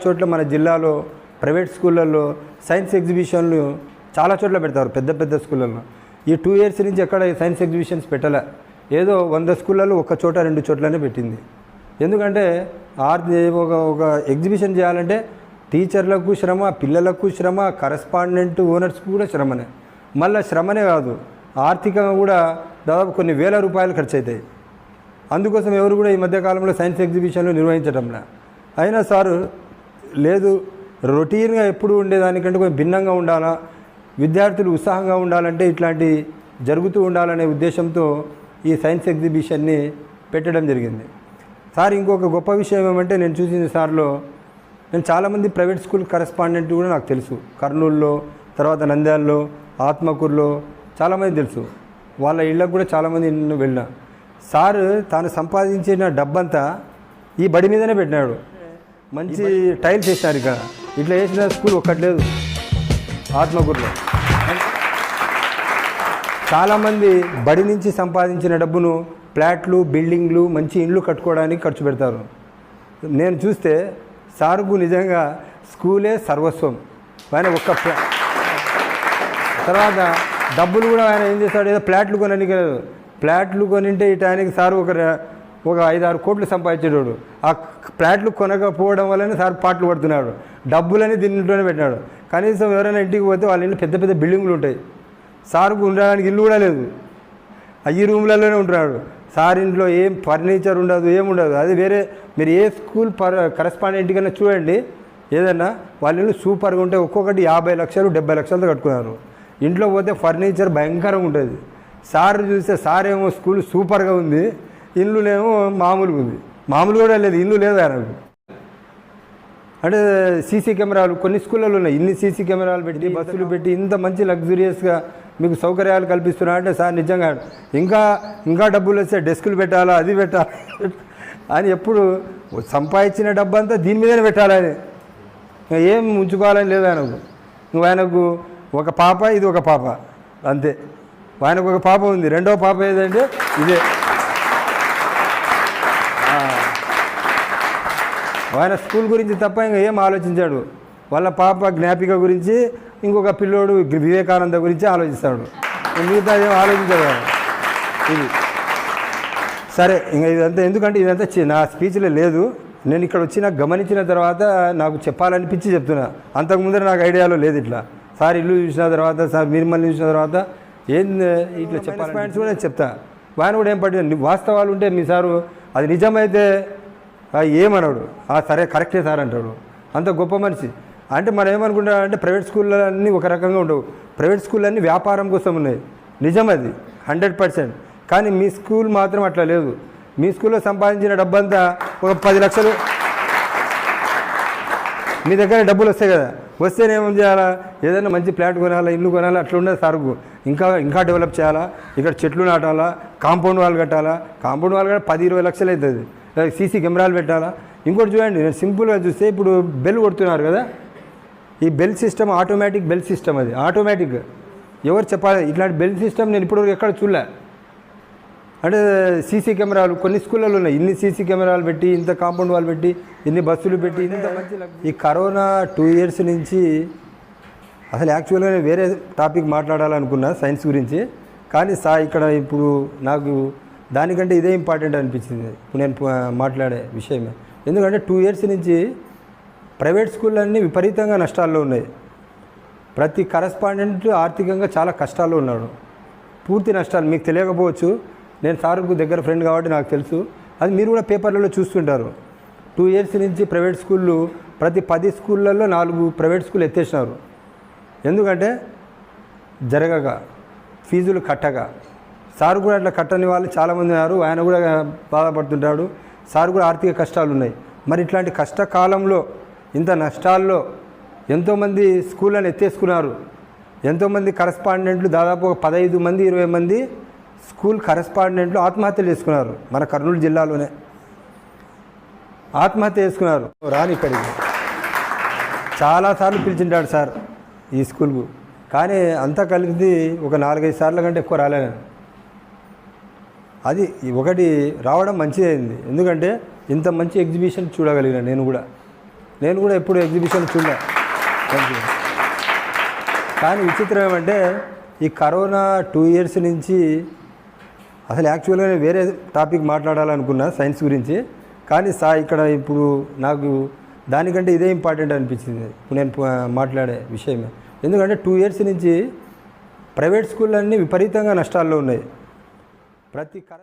చోట్ల మన జిల్లాలో ప్రైవేట్ స్కూళ్ళల్లో సైన్స్ ఎగ్జిబిషన్లు చాలా చోట్ల పెడతారు పెద్ద పెద్ద స్కూళ్ళల్లో. ఈ టూ ఇయర్స్ నుంచి ఎక్కడ సైన్స్ ఎగ్జిబిషన్స్ పెట్టలే. ఏదో వంద స్కూళ్ళల్లో ఒక చోట రెండు చోట్లనే పెట్టింది. ఎందుకంటే ఆర్ ఒక ఒక ఎగ్జిబిషన్ చేయాలంటే టీచర్లకు శ్రమ పిల్లలకు శ్రమ కరస్పాండెంట్ ఓనర్స్కి కూడా శ్రమనే. మళ్ళీ శ్రమనే కాదు ఆర్థికంగా కూడా దాదాపు కొన్ని వేల రూపాయలు ఖర్చు అవుతాయి అందుకోసం ఎవరు కూడా ఈ మధ్యకాలంలో సైన్స్ ఎగ్జిబిషన్లు నిర్వహించడంలే అయినా సారు లేదు రొటీన్గా ఎప్పుడు ఉండేదానికంటే కొంచెం భిన్నంగా ఉండాలా? విద్యార్థులు ఉత్సాహంగా ఉండాలంటే ఇట్లాంటి జరుగుతూ ఉండాలనే ఉద్దేశంతో ఈ సైన్స్ ఎగ్జిబిషన్ని పెట్టడం జరిగింది. సార్ ఇంకొక గొప్ప విషయం ఏమంటే నేను చూసిన సార్లో నేను చాలామంది ప్రైవేట్ స్కూల్ కరెస్పాండెంట్ కూడా నాకు తెలుసు. కర్నూలులో తర్వాత నంద్యాలలో ఆత్మకూరులో చాలామంది తెలుసు. వాళ్ళ ఇళ్ళకు కూడా చాలామంది నిన్ను వెళ్ళిన. సార్ తాను సంపాదించిన డబ్బంతా ఈ బడి మీదనే పెట్టినాడు. మంచి టైల్స్ వేసినారు ఇక్కడ ఇట్లా వేసిన స్కూల్ ఒక్కటి లేదు. ఆత్మకూరులో చాలామంది బడి నుంచి సంపాదించిన డబ్బును ఫ్లాట్లు బిల్డింగ్లు మంచి ఇండ్లు కట్టుకోవడానికి ఖర్చు పెడతారు. నేను చూస్తే సార్కు నిజంగా స్కూలే సర్వస్వం. ఆయన ఒక్క ఫ్లా- తర్వాత డబ్బులు కూడా ఆయన ఏం చేస్తాడు? ఏదో ఫ్లాట్లు కొనడానికి లేదు ఫ్లాట్లు కొనింటే ఈ టైంకి సార్ ఒక ఒక ఐదు ఆరు కోట్లు సంపాదించేటోడు. ఆ ప్లాట్లు కొనకపోవడం వల్లనే సార్ పాటలు పడుతున్నాడు. డబ్బులని దీంట్లోనే పెట్టినాడు. కనీసం ఎవరైనా ఇంటికి పోతే వాళ్ళ ఇంట్లో పెద్ద పెద్ద బిల్డింగ్లు ఉంటాయి. సార్కు ఉండడానికి ఇల్లు కూడా లేదు. అయ్యి ఈ రూమ్లలోనే ఉంటున్నాడు. సార్ ఇంట్లో ఏం ఫర్నిచర్ ఉండదు ఏం ఉండదు. అది వేరే మీరు ఏ స్కూల్ పర్ కరెస్పాండెంట్ కన్నా చూడండి. ఏదన్నా వాళ్ళ ఇల్లు సూపర్గా ఉంటే ఒక్కొక్కటి యాభై లక్షలు డెబ్బై లక్షలతో కట్టుకున్నారు. ఇంట్లో పోతే ఫర్నిచర్ భయంకరంగా ఉంటుంది. సార్ చూస్తే సార్ ఏమో స్కూల్ సూపర్గా ఉంది. ఇల్లులేమో మామూలుగా ఉంది. మామూలు కూడా లేదు ఇల్లు లేదు ఆయనకు అంటే సీసీ కెమెరాలు కొన్ని స్కూళ్ళలో ఉన్నాయి. ఇన్ని సీసీ కెమెరాలు పెట్టి బస్సులు పెట్టి ఇంత మంచి లగ్జరియస్గా మీకు సౌకర్యాలు కల్పిస్తున్నా అంటే సార్ నిజంగా ఇంకా ఇంకా డబ్బులు వస్తే డెస్కులు పెట్టాలా అది పెట్టాలా? అని ఎప్పుడు సంపాదించిన డబ్బు అంతా దీని మీదనే పెట్టాలని ఏం ఉంచుకోవాలని లేదు ఆయనకు. నువ్వు ఆయనకు ఒక పాప ఇది ఒక పాప. అంతే. ఆయనకు ఒక పాప ఉంది. రెండో పాప ఏదంటే ఇదే. ఆయన స్కూల్ గురించి తప్ప ఇంకా ఏం ఆలోచించాడు? వాళ్ళ పాప జ్ఞాపిక గురించి ఇంకొక పిల్లోడు వివేకానంద గురించి ఆలోచిస్తాడు. మిగతా ఏం ఆలోచించాడు. ఇది. సరే ఇంకా ఇదంతా ఎందుకంటే ఇదంతా నా స్పీచ్లో లేదు. నేను ఇక్కడ వచ్చి నాకు గమనించిన తర్వాత నాకు చెప్పాలనిపించి చెప్తున్నా. అంతకుముందర నాకు ఐడియాలో లేదు ఇట్లా. సార్ ఇల్లు చూసిన తర్వాత సార్ నిర్మల్ని చూసిన తర్వాత ఏం ఇట్లా చెప్పాలి పాయింట్స్ కూడా నేను చెప్తా. ఆయన కూడా ఏం పట్టింది వాస్తవాలు ఉంటే మీ సారు అది నిజమైతే ఏమనడు? ఏమన్నాడు ఆ సరే కరెక్టే సార్ అంటాడు. అంత గొప్ప మనిషి. అంటే మనం ఏమనుకుంటా అంటే ప్రైవేట్ స్కూళ్ళన్నీ అన్నీ ఒక రకంగా ఉండవు. ప్రైవేట్ స్కూల్ అన్నీ వ్యాపారం కోసం ఉన్నాయి. నిజం అది హండ్రెడ్ పర్సెంట్. కానీ మీ స్కూల్ మాత్రం అట్లా లేదు. మీ స్కూల్లో సంపాదించిన డబ్బంతా ఒక పది లక్షలు. మీ దగ్గర డబ్బులు వస్తాయి కదా. వస్తేనే ఏం చేయాలా? ఏదైనా మంచి ప్లాట్ కొనాలా? ఇల్లు కొనాలా? అట్లా ఉండదు సరుకు ఇంకా ఇంకా డెవలప్ చేయాలా? ఇక్కడ చెట్లు నాటాలా? కాంపౌండ్ వాల్ కట్టాలా? కాంపౌండ్ వాల్ కూడా పది ఇరవై లక్షలు అవుతుంది. సీసీ కెమెరాలు పెట్టాలా? ఇంకోటి చూడండి నేను సింపుల్గా చూస్తే ఇప్పుడు బెల్ కొడుతున్నారు కదా? ఈ bell system automatic bell system అది ఆటోమేటిక్. ఎవరు చెప్పాలి? ఇట్లాంటి బెల్ సిస్టమ్ నేను ఇప్పటివరకు ఎక్కడ చూడలే. అంటే సీసీ కెమెరాలు కొన్ని స్కూళ్ళలో ఉన్నాయి. ఇన్ని సీసీ కెమెరాలు పెట్టి ఇంత కాంపౌండ్ వాల్ పెట్టి ఇన్ని బస్సులు పెట్టి ఇంత మంచి ఈ కరోనా టూ ఇయర్స్ నుంచి అసలు యాక్చువల్గా వేరే టాపిక్ మాట్లాడాలనుకున్నా సైన్స్ గురించి. కానీ సా ఇక్కడ ఇప్పుడు నాకు దానికంటే ఇదే ఇంపార్టెంట్ అనిపించింది ఇప్పుడు నేను మాట్లాడే విషయమే. ఎందుకంటే టూ ఇయర్స్ నుంచి ప్రైవేట్ స్కూళ్ళన్నీ విపరీతంగా నష్టాల్లో ఉన్నాయి. ప్రతి కరస్పాండెంట్ ఆర్థికంగా చాలా కష్టాల్లో ఉన్నాడు. పూర్తి నష్టాలు మీకు తెలియకపోవచ్చు. నేను సార్కు దగ్గర ఫ్రెండ్ కాబట్టి నాకు తెలుసు. అది మీరు కూడా పేపర్లలో చూస్తుంటారు. టూ ఇయర్స్ నుంచి ప్రైవేట్ స్కూళ్ళు ప్రతి పది స్కూళ్ళల్లో నాలుగు ప్రైవేట్ స్కూల్ ఎత్తేసినారు. ఎందుకంటే జరగక ఫీజులు కట్టగా సార్ కూడా అట్లా కట్టని వాళ్ళు చాలామంది ఉన్నారు. ఆయన కూడా బాధపడుతుంటాడు. సార్ కూడా ఆర్థిక కష్టాలు ఉన్నాయి మరి ఇట్లాంటి కష్టకాలంలో ఇంత నష్టాల్లో ఎంతోమంది స్కూళ్ళని ఎత్తేసుకున్నారు. ఎంతోమంది కరస్పాండెంట్లు దాదాపు ఒక పదహైదు మంది ఇరవై మంది స్కూల్ కరస్పాండెంట్లు ఆత్మహత్యలు చేసుకున్నారు మన కర్నూలు జిల్లాలోనే. ఆత్మహత్య చేసుకున్నారు. రాని ఇక్కడికి. చాలాసార్లు పిలిచింటాడు సార్ ఈ స్కూల్కు. కానీ అంతా కలిపి ఒక నాలుగైదు సార్ల కంటే ఎక్కువ రాలేను అది ఒకటి రావడం మంచిదైంది. ఎందుకంటే ఇంత మంచి ఎగ్జిబిషన్ చూడగలిగిన నేను కూడా. నేను కూడా ఎప్పుడు ఎగ్జిబిషన్ చూడలే. కానీ విచిత్రం ఏమంటే ఈ కరోనా టూ ఇయర్స్ నుంచి అసలు యాక్చువల్గా నేను వేరే టాపిక్ మాట్లాడాలనుకున్నా సైన్స్ గురించి. కానీ సా ఇక్కడ ఇప్పుడు నాకు దానికంటే ఇదే ఇంపార్టెంట్ అనిపించింది. ఇప్పుడు నేను మాట్లాడే విషయమే. ఎందుకంటే టూ ఇయర్స్ నుంచి ప్రైవేట్ స్కూళ్ళన్నీ విపరీతంగా నష్టాల్లో ఉన్నాయి. ప్రతి కర